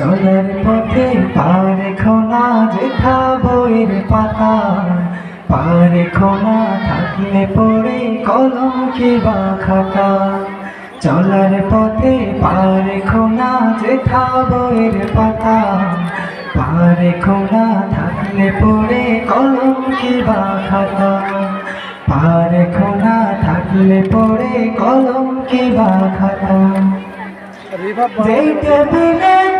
চলার পথে পার খোনা যেথা বইয়ের পাতা। পার খোনা থাকলে পড়ে কলম কিবা খাতা। চলার পথে পার খোনা যেথা বইয়ের পাতা। পার খোনা থাকলে পড়ে কলম কিবা খাতা। পার খোনা থাকলে পড়ে কলম কিবা খাতা। যেই টেবিলে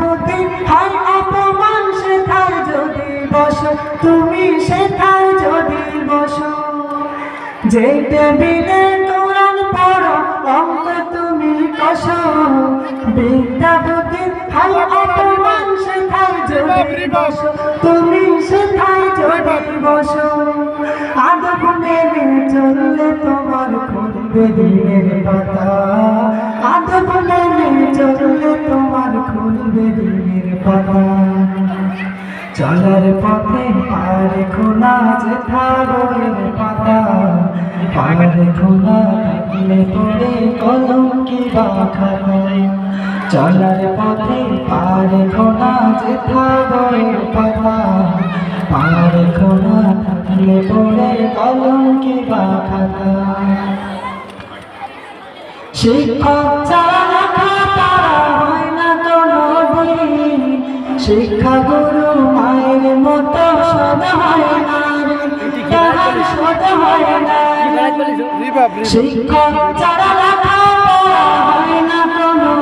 বুদ্ধি হয় অপমান, সেথায় যদি বস, তুমি সেথায় যদি বস। যেই টেবিলে কোরআন পড়ো অঙ্ক তুমি কষ। বুদ্ধি হয় অপমান, সেথায় যদি বস, তুমি সেথায় যদি বস। আদব মেনে চললে তোমার খুলবে দিনের পাতা পাতা। চলার পথে পারে খোলা যেথা পাতা। পারে খোলা থাকলে পড়ে কলম কি বা খাতায়। চলার পথে পারে খোলা যেথা বইয়ের পাতা। পারে খোলা থাকলে কলম কি শিক্ষা গুরু মায়ের মতো সদ হয় না তাহার সদ হয় না। শিক্ষক ছাড়া লেখা হয় না কোনো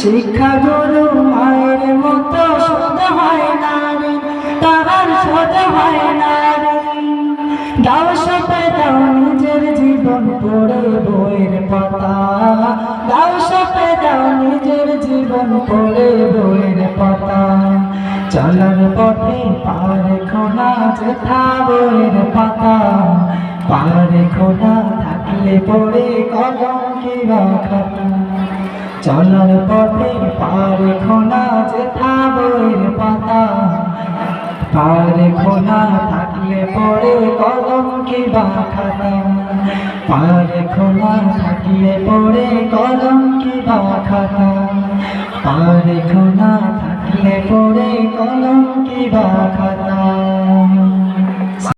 শিক্ষা গুরু মায়ের মতো সদ হয় না তাহার সদ হয় না দাও সপে, দাও জীবন পড়ে বইয়ের পাতা। দাও সপে, দাও জীবন পড়ে বইয়ের পাতা। চলার পথে পারে খোলা যেথা বইয়ের পাতা। পারে খোলা থাকলে পড়ে কলম কিবা খাতা চলার পথে পারে খোলা যেথা বইয়ের পাতা। পারে খোলা থাকলে পড়ে কলম কিবা খাতা পারে খোলা থাকলে পড়ে কলম কিবা খাতা। পারে খোলা থাকলে পড়ে কলম কিবা খাতা।